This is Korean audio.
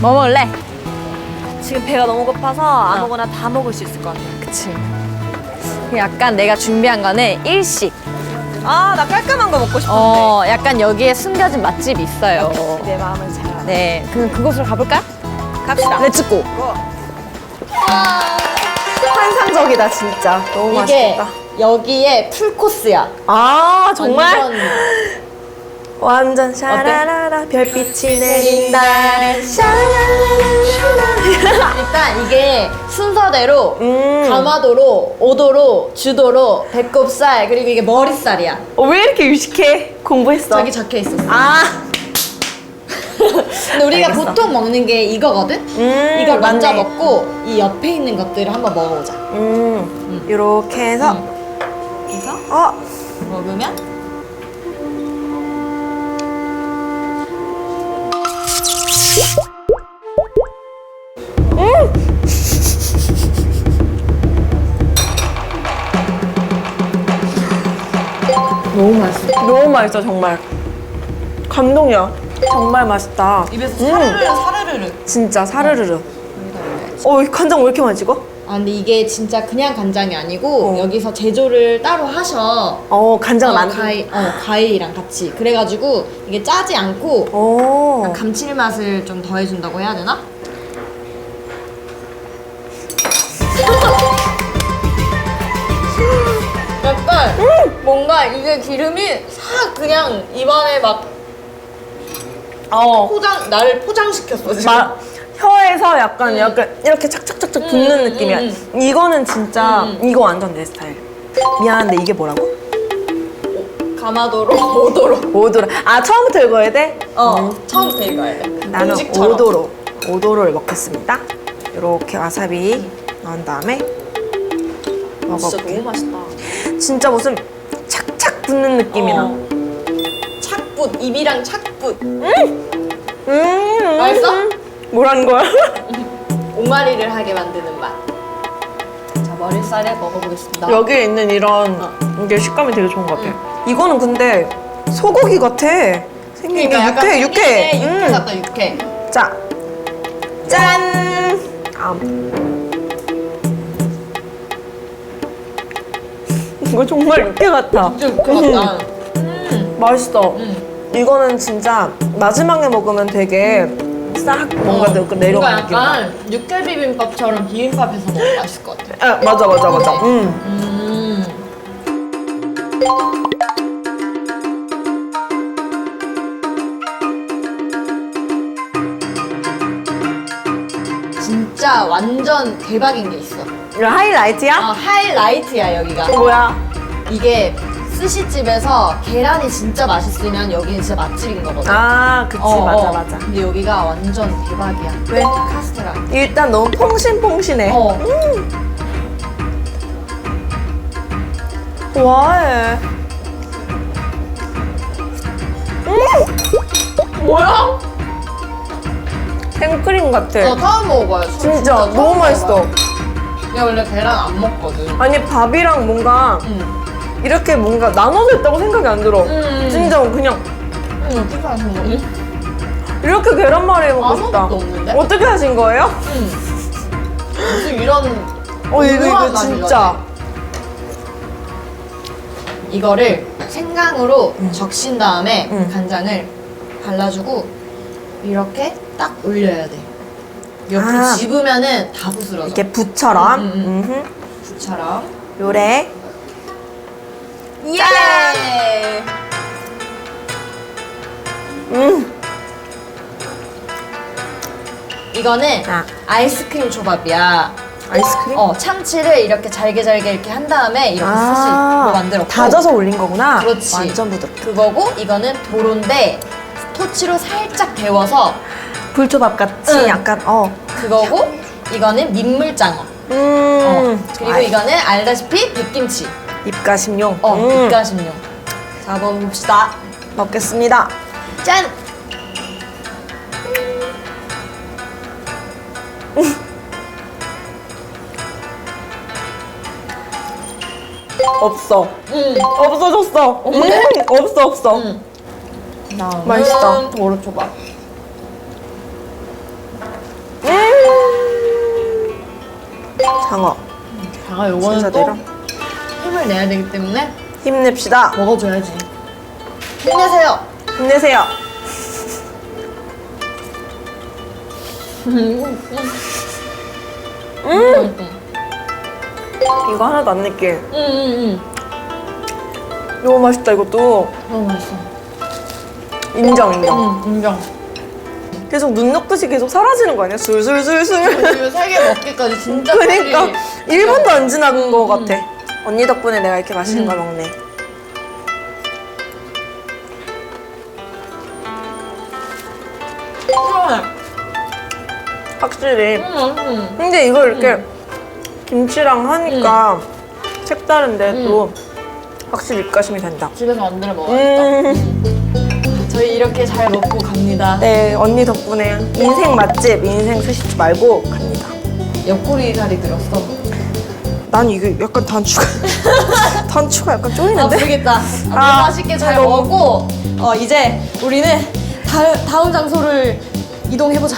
뭐 먹을래? 지금 배가 너무 고파서 아무거나 다 먹을 수 있을 것 같아. 그치. 약간 내가 준비한 거는 일식. 아, 나 깔끔한 거 먹고 싶은데. 어, 약간 여기에 숨겨진 맛집이 있어요. 내 마음을 잘 알아. 네, 그럼 그곳으로 가볼까요? 갑시다. 렛츠고. 환상적이다, 진짜. 너무 맛있겠다. 여기에 풀 코스야. 아, 정말? 완전 완전 샤라라라 별빛이 내린다. 일단 이게 순서대로 음. 가마도로, 오도로, 주도로, 배꼽살 그리고 이게 머리살이야. 어, 왜 이렇게 유식해? 공부했어. 저기 적혀 있었어. 아, 근데 우리가 알겠어. 보통 먹는 게 이거거든. 음, 이걸 먼저 맞네. 먹고 이 옆에 있는 것들을 한번 먹어보자. 음, 이렇게 해서, 그래서 어, 먹으면 맛있어. 정말. 감동이야. 정말 맛있다. 입에서 음. 사르르 사르르르. 진짜 사르르르. 올려야지. 어, 이 간장 왜 이렇게 많이 찍어? 아 근데 이게 진짜 그냥 간장이 아니고 어. 여기서 제조를 따로 하셔. 어, 간장을 어, 많이. 과일, 어, 과일이랑 같이. 그래가지고 이게 짜지 않고 오. 약간 감칠맛을 좀 더해준다고 해야 되나? 약간 뭔가 이게 기름이 싹 그냥 입안에 막 어. 포장 나를 포장시켰어 지금. 마, 혀에서 약간 음. 약간 이렇게 착착착착 붙는 음, 느낌이야. 음, 이거는 진짜 음. 이거 완전 내 스타일. 미안한데 이게 뭐라고? 가마도로 오도로. 오도로. 아 처음부터 읽어야 돼? 어 처음부터 읽어야 돼. 나는 음식처럼. 오도로. 오도로를 먹겠습니다. 이렇게 와사비 넣은 다음에 진짜 먹어볼게. 너무 맛있다. 진짜 무슨 착착 붙는 느낌이 나. 어. 착붙 입이랑 착붙. 음. 맛있어? 뭐라는 거야? 옹알이를 하게 만드는 맛. 자 머리살에 먹어보겠습니다. 여기에 있는 이런 이게 식감이 되게 좋은 것 같아. 이거는 근데 소고기 같아. 생긴 게 그러니까 육회, 육회. 육회, 음. 같다 육회. 자, 짠. 암. 이거 정말 육회 같아. 진짜 육회 같다. 음. 맛있어. 음. 이거는 진짜 마지막에 먹으면 되게 싹 뭔가 어. 어. 내려가는 느낌. 약간 육회 비빔밥처럼 비빔밥에서 먹으면 맛있을 것 같아. 아, 맞아, 맞아, 맞아. 음. 음. 진짜 완전 대박인 게 있어. 이거 하이라이트야? 아, 하이라이트야 여기가. 뭐야? 이게 스시집에서 계란이 진짜 맛있으면 여기는 진짜 맛집인 거거든. 아, 그치, 어, 맞아, 어. 맞아. 근데 여기가 완전 대박이야. 왜? 카스테라. 일단 너무 퐁신퐁신해. 어. 좋아해. 뭐야? 생크림 같아. 어, 처음 먹어봐요. 진짜, 처음 너무 맛있어. 먹어봐요. 내가 원래 계란 안 먹거든. 아니 밥이랑 뭔가 응. 이렇게 뭔가 나눠져 있다고 생각이 안 들어. 음. 진짜 그냥 응, 어떻게 하신 거지? 이렇게 계란말이 먹고 싶다. 아무것도 없는데? 어떻게 하신 거예요? 응. 무슨 이런. 어 이거 이거 우아한 진짜. 이거를 생강으로 적신 다음에 응. 간장을 발라주고 이렇게 딱 올려야 돼. 옆에 아. 집으면은 다 부스러져. 이렇게 붓처럼. 음, 음, 음흠. 부처럼. 요래. 예! 음. 이거는 아. 아이스크림 조밥이야. 아이스크림? 어, 참치를 이렇게 잘게 잘게 이렇게 한 다음에 이렇게 스시로 만들었고 아. 다져서 올린 거구나. 그렇지. 완전 부드럽. 그거고 이거는 도로인데 토치로 살짝 데워서 불초밥 같이 응. 약간 어. 그거고 이거는 민물장어. 음. 어. 그리고. 이거는 알다시피 백김치. 입가심용. 어, 음. 입가심용. 자, 한번 봅시다. 먹겠습니다. 짠! 없어. 음. 없어졌어. 음. 없어 없어. 음. 맛있어. 도로 초밥. 장어. 장아 요거는 또 순서대로 힘을 내야 되기 때문에 힘냅시다. 먹어줘야지. 힘내세요. 힘내세요. 음. 이거 하나도 안 낼게. 음, 음, 너무 맛있다 이것도. 음. 너무 맛있어. 인정 인정. 음, 인정. 계속 눈 녹듯이 계속 사라지는 거 아니야? 술술술술. 세개 먹기까지 진짜 그러니까 빨리 1분도 안 지나간 거 같아. 언니 덕분에 내가 이렇게 맛있는 음. 걸 먹네. 시원해. 확실히. 음, 음. 근데 이걸 이렇게 김치랑 하니까 색다른데 또 확실히 입가심이 된다. 집에서 만들어 먹어야겠다. 음. 저희 이렇게 잘 먹고 갑니다. 네, 언니 덕분에 인생 맛집, 인생 스시집 말고 갑니다. 옆구리 살이 들었어. 난 이게 약간 단추가 단추가 약간 아 쪼이는데? 모르겠다. 아, 아, 맛있게 잘 너무- 먹고 어 이제 우리는 다, 다음 장소를 이동해 보자.